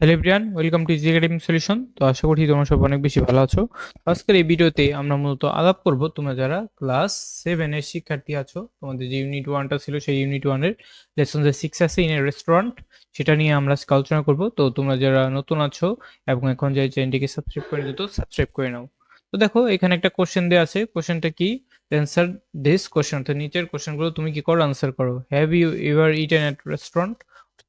Hello everyone welcome to easy academic solution তো আশা করি তোমরা সব অনেক বেশি ভালো আছো। আজকের এই ভিডিওতে আমরা মূলত আলাপ করব তোমরা যারা ক্লাস সেভেনের শিক্ষার্থী আছো, তোমাদের যে ইউনিট ওয়ানটা ছিল সেই ইউনিট ওয়ানের লেসন যে সিক্স আছে ইন এ রেস্টুরেন্ট সেটা নিয়ে আমরা আজকে আলোচনা করব। তো তোমরা যারা নতুন আছো এবং এখন যে চ্যানেলটিকে সাবস্ক্রাইব করে দিত সাবস্ক্রাইব করে নাও। তো দেখো, এখানে একটা কোশ্চেন দেওয়া আছে। কোশ্চেনটা কি? অ্যান্সার দিস কোশ্চেন অর্থাৎ নিচের কোশ্চেনগুলো তুমি কি করো? আনসার করো। Have you ever eaten at restaurant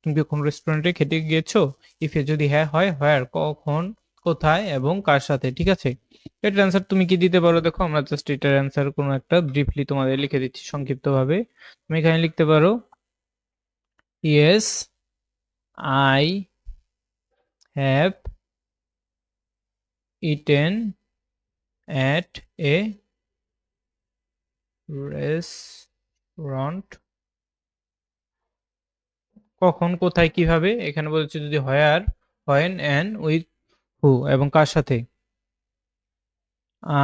তুমি কি রেস্টুরেন্টে খেতে গিয়েছো? ইফ যদি হ্যাঁ হয় হোয়ার কখন, কোথায় এবং কার সাথে, ঠিক আছে? এটার অ্যান্সার তুমি কি দিতে পারো? দেখো, আমরা জাস্ট এটার অ্যান্সার কোনো একটা ব্রিফলি তোমাদের লিখে দিচ্ছি সংক্ষিপ্তভাবে। তুমি এখানে লিখতে পারো yes I have eaten at a restaurant কখন, কোথায়, কীভাবে, এখানে বলছে যদি where when and with who এবং কার সাথে?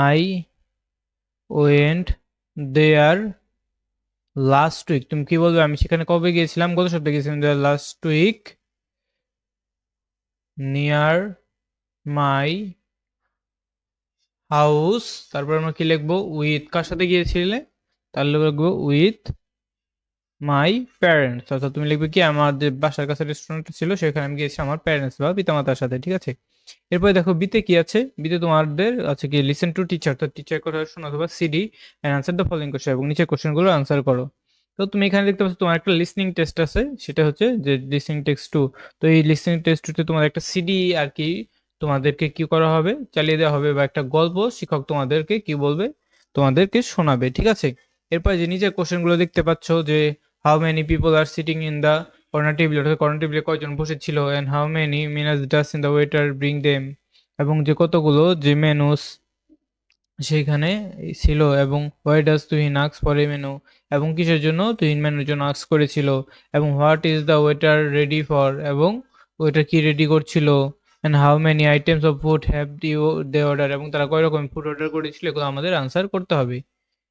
I went there last week তুমি কি বলবে? আমি সেখানে কবে গিয়েছিলাম? গত সপ্তাহে গিয়েছিলাম there last week near my house তারপর আমরা কি লিখব? উইথ কার সাথে গিয়েছিলে? তাহলে লিখব উইথ মাই প্যারেন্টস অর্থাৎ তুমি লিখবে কি, আমার যে বাসার কাছে রেস্টুরেন্ট ছিল, সেখানে আমি গিয়েছি আমার প্যারেন্টস বা পিতামাতার সাথে, ঠিক আছে? এরপরে দেখো বিতে কি আছে? বিতে তোমাদের আছে কি লিসেন টু টিচার তো টিচার কথা শোনো, অথবা CD and answer the following question এবং নিচের কোশ্চেনগুলো আনসার করো। তো তুমি এখানে দেখতে পাচ্ছ, তোমার একটা লিসনিং টেস্ট আছে, সেটা হচ্ছে যে লিসনিং টেস্ট টু তো এই লিসনিং টেস্ট টুতে তোমার একটা সিডি আর কি তোমাদেরকে কি করা হবে, চালিয়ে দেওয়া হবে, বা একটা গল্প শিক্ষক তোমাদেরকে কি বলবে, তোমাদেরকে শোনাবে, ঠিক আছে? এরপরে যে নিচের কোশ্চেনগুলো দেখতে পাচ্ছ যে how many people are sitting in the corner table অর্থাৎ কর্নার টেবিলে কয়জন বসেছিল? And how many menus does in the waiter bring them এবং যে কতগুলো? যে মেনুস সেইখানে ছিল। এবং হোয়াই ডাস তুহিন আক্স ফর এ মেনু এবং কিসের জন্য? তুহিন মেনুর জন্য আক্স করেছিল। এবং what is the waiter ready for এবং ওয়েটার কি রেডি করছিল? And how many items of food have did they order এবং তারা কয় রকম ফুড অর্ডার করেছিল? এগুলো আমাদের আনসার করতে হবে।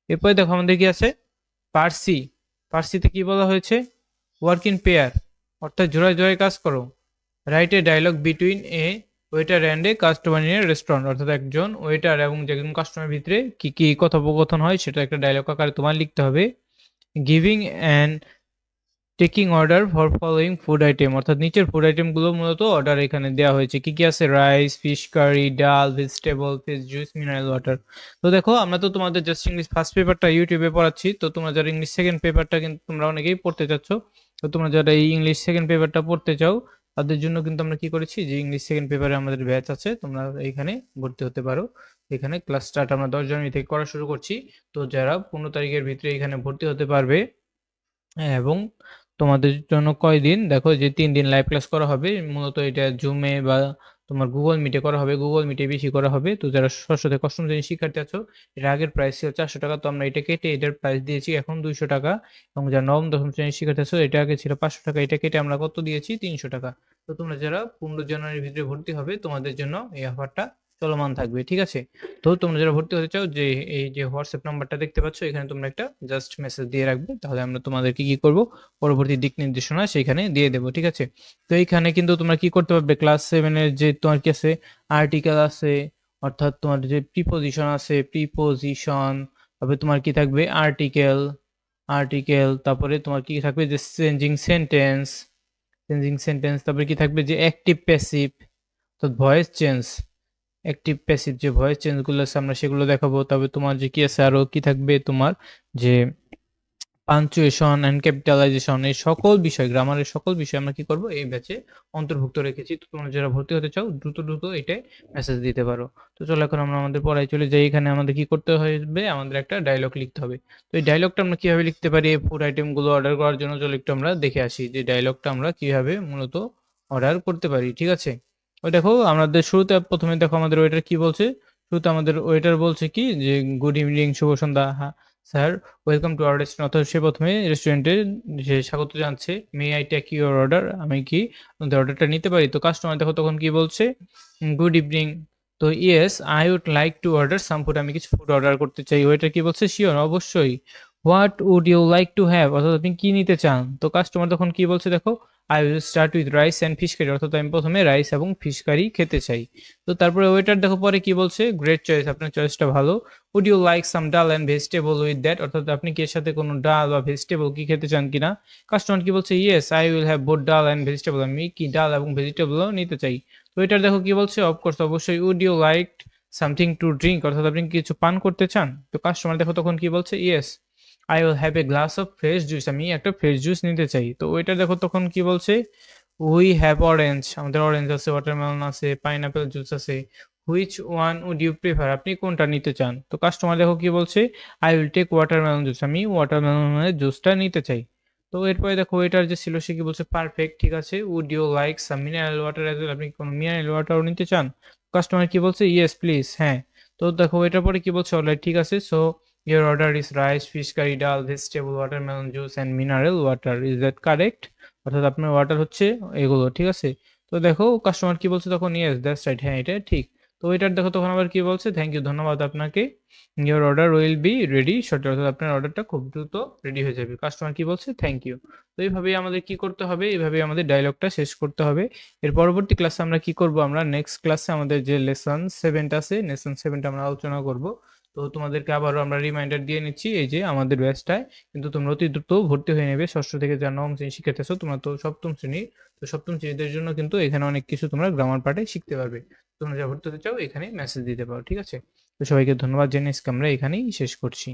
এরপরে দেখো আমাদের কি আছে? পার্সি পার্সিতে কি বলা হয়েছে? ওয়ার্ক ইন পেয়ার অর্থাৎ জোড়ায় জোড়ায় কাজ করো। Write a dialogue between a waiter and a customer in restaurant অর্থাৎ একজন ওয়েটার এবং একজন কাস্টমারের ভিতরে কী কী কথোপকথন হয়, সেটা একটা ডায়লগ আকারে তোমার লিখতে হবে। Giving and taking order for following food item অর্থাৎ নিচের ফুড আইটেমগুলো মূলত অর্ডার এখানে দেওয়া হয়েছে। কি কি আছে? Rice fish curry dal vegetable fish juice mineral water তো দেখো আমরা তো তোমাদের জাস্ট ইংলিশ ফার্স্ট পেপারটা ইউটিউবে পড়াচ্ছি। তো তোমরা যারা ইংলিশ সেকেন্ড পেপারটা কিন্তু তোমরা অনেকেই পড়তে চাচ্ছ। তো তোমরা যারা এই ইংলিশ সেকেন্ড পেপারটা পড়তে চাও তাদের জন্য কিন্তু আমরা কি করেছি? যে ইংলিশ সেকেন্ড পেপারে আমাদের ব্যাচ আছে তোমরা এইখানে ভর্তি হতে পারো। এখানে ক্লাস স্টার্ট আমরা দশ জানুয়ারি থেকে করা শুরু করছি। তো যারা পনেরো তারিখের ভিতরে এখানে ভর্তি হতে পারবে হ্যাঁ, এবং তোমাদের জন্য কয়দিন? দেখো যে তিন দিন লাইভ ক্লাস করা হবে, মূলত এটা জুমে বা তোমার গুগল মিটে করা হবে। গুগল মিটে বেশি করা হবে। তো যারা থেকে অষ্টম শ্রেণির শিক্ষার্থী আছো, এর আগের প্রাইস ছিল চারশো টাকা, তো আমরা এটা কেটে এটার প্রাইস দিয়েছি এখন দুইশো টাকা। এবং যারা নবম, দশম শ্রেণির শিক্ষার্থী আছো, এটা আগে ছিল পাঁচশো টাকা, এটা কেটে আমরা কত দিয়েছি? তিনশো টাকা। তো তোমরা যারা পনেরো জানুয়ারির ভিতরে ভর্তি হবে, তোমাদের জন্য এই অফারটা চলমান থাকবে, ঠিক আছে? তো তোমরা যারা ভর্তি হতে চাও, যে এই যে হোয়াটসঅ্যাপ নাম্বারটা দেখতে পাচ্ছ, এখানে তোমরা একটা জাস্ট মেসেজ দিয়ে রাখবে, তাহলে আমরা তোমাদেরকে কি করব? পরবর্তী দিক নির্দেশনা সেখানে দিয়ে দেবো, ঠিক আছে? তো এইখানে কিন্তু তোমরা কি করতে পারবে? ক্লাস সেভেনের যে তোমার কি আছে? আর্টিকেল আছে, অর্থাৎ তোমার যে প্রিপোজিশন আছে প্রিপোজিশন তারপরে তোমার কি থাকবে? আর্টিকেল আর্টিকেল তারপরে তোমার কি থাকবে? যে চেঞ্জিং সেন্টেন্স চেঞ্জিং সেন্টেন্স তারপরে কি থাকবে? যে অ্যাক্টিভ প্যাসিভ অর্থাৎ ভয়েস চেঞ্জ অ্যাক্টিভ প্যাসিভ যে ভয়েস চেঞ্জগুলো আছে, আমরা সেগুলো দেখাবো। তবে তোমার যে কি আছে, আরও কি থাকবে? তোমার যে পাঞ্চুয়েশন অ্যান্ড ক্যাপিটালাইজেশন এই সকল বিষয় গ্রামারের সকল বিষয় আমরা কি করব? এই ব্যাচে অন্তর্ভুক্ত রেখেছি। তো তোমরা যারা ভর্তি হতে চাও, দ্রুত দ্রুত এটাই মেসেজ দিতে পারো। তো চলো এখন আমরা আমাদের পড়ায় চলে যাই। এখানে আমাদের কি করতে হবে? আমাদের একটা ডায়লগ লিখতে হবে। তো এই ডায়লগটা আমরা কীভাবে লিখতে পারি? এই ফুড আইটেমগুলো অর্ডার করার জন্য চলো একটু আমরা দেখে আসি যে ডায়লগটা আমরা কীভাবে মূলত অর্ডার করতে পারি, ঠিক আছে? ওই দেখো, আমাদের শুরুতে প্রথমে দেখো আমাদের ওয়েটার কি বলছে? শুরুতে আমাদের ওয়েটার বলছে কি যে গুড ইভিনিং শুভ সন্ধ্যা। হ্যাঁ sir welcome to our restaurant অর্থাৎ সে প্রথমে রেস্টুরেন্টে সে স্বাগত জানছে may I take your order আমি কি অর্ডারটা নিতে পারি? তো কাস্টমার দেখো তখন কি বলছে? গুড ইভিনিং তো yes I would like to order some food আমি কিছু ফুড অর্ডার করতে চাই। ওয়েটার কি বলছে? শিওর অবশ্যই। What would you like to have অর্থাৎ আপনি কি নিতে চান? তো কাস্টমার তখন কি বলছে দেখো? I will start with rice and fish curry অর্থাৎ আমি প্রথমে রাইস এবং ফিশ কারি খেতে চাই। তো তারপরে ওয়েটার দেখো পরে কি বলছে? গ্রেট চয়েস আপনার চয়েসটা ভালো। উড ইউ লাইক সাম ডাল অ্যান্ড ভেজিটেবল উইথ দ্যাট অর্থাৎ আপনি কি এর সাথে কোনো ডাল বা ভেজিটেবল কি খেতে চান কিনা? কাস্টমার কি বলছে yes I will have both dal and vegetable আমি কি ডাল এবং ভেজিটেবলও নিতে চাই। তো এটার দেখো কি বলছে? অফকোর্স অবশ্যই would you like something to drink অর্থাৎ আপনি কিছু পান করতে চান? তো কাস্টমার দেখো তখন কি বলছে yes I will have a glass of fresh juice আমি একটা ফ্রেশ জুস নিতে চাই। তো ওইটা দেখো তখন কি বলছে? উই হ্যাভ অরেঞ্জ আমাদের অরেঞ্জ আছে ওয়াটারমেলন আছে পাইনাপেল জুস আছে। Which one would you prefer আপনি কোনটা নিতে চান? তো কাস্টমার দেখো কি বলছে? I will take watermelon juice আমি ওয়াটারমেলনের জুসটা নিতে চাই। তো এরপরে দেখো এটার যে ছিল সে কি বলছে? পারফেক্ট ঠিক আছে। Would you like some mineral water as আপনি কোনো মিনারেল ওয়াটারও নিতে চান? কাস্টমার কি বলছে? ইয়েস প্লিজ হ্যাঁ। তো দেখো এটার পরে কি বলছে? অলরাইট ঠিক আছে। So your order is rice fish curry dal vegetable watermelon juice and mineral water is that correct অর্থাৎ আপনার ওয়াটার হচ্ছে এগুলো, ঠিক আছে? তো দেখো কাস্টমার কি বলছে তখন ইয়েস দ্যাটস রাইট হ্যাঁ এটা ঠিক। তো এটার দেখো তখন আবার কি বলছে? থ্যাংক ইউ ধন্যবাদ আপনাকে। Your order will be ready short অর্থাৎ আপনার অর্ডারটা খুব দ্রুত রেডি হয়ে যাবে। কাস্টমার কি বলছে? থ্যাংক ইউ তো এইভাবেই আমাদের কি করতে হবে? এইভাবেই আমাদের ডায়লগটা শেষ করতে হবে। এর পরবর্তী ক্লাসে আমরা কি করব? আমরা নেক্সট ক্লাসে আমাদের যে লেসন সেভেনটা আছে লেসন সেভেনটা আমরা আলোচনা করব। তো তোমাদেরকে আবারও আমরা রিমাইন্ডার দিয়ে নিচ্ছি, এই যে আমাদের ব্যাচটায় কিন্তু তোমরা অতি দ্রুত ভর্তি হয়ে নেবে। ষষ্ঠ থেকে যারা নবম শ্রেণি শিক্ষার্থী আছো তোমরা তো সপ্তম শ্রেণির তো সপ্তম শ্রেণীদের জন্য কিন্তু এখানে অনেক কিছু তোমরা গ্রামার পার্টে শিখতে পারবে। তোমরা যা ভর্তি হতে চাও এখানে মেসেজ দিতে পারো, ঠিক আছে? তো সবাইকে ধন্যবাদ জানিয়ে আমরা এখানেই শেষ করছি।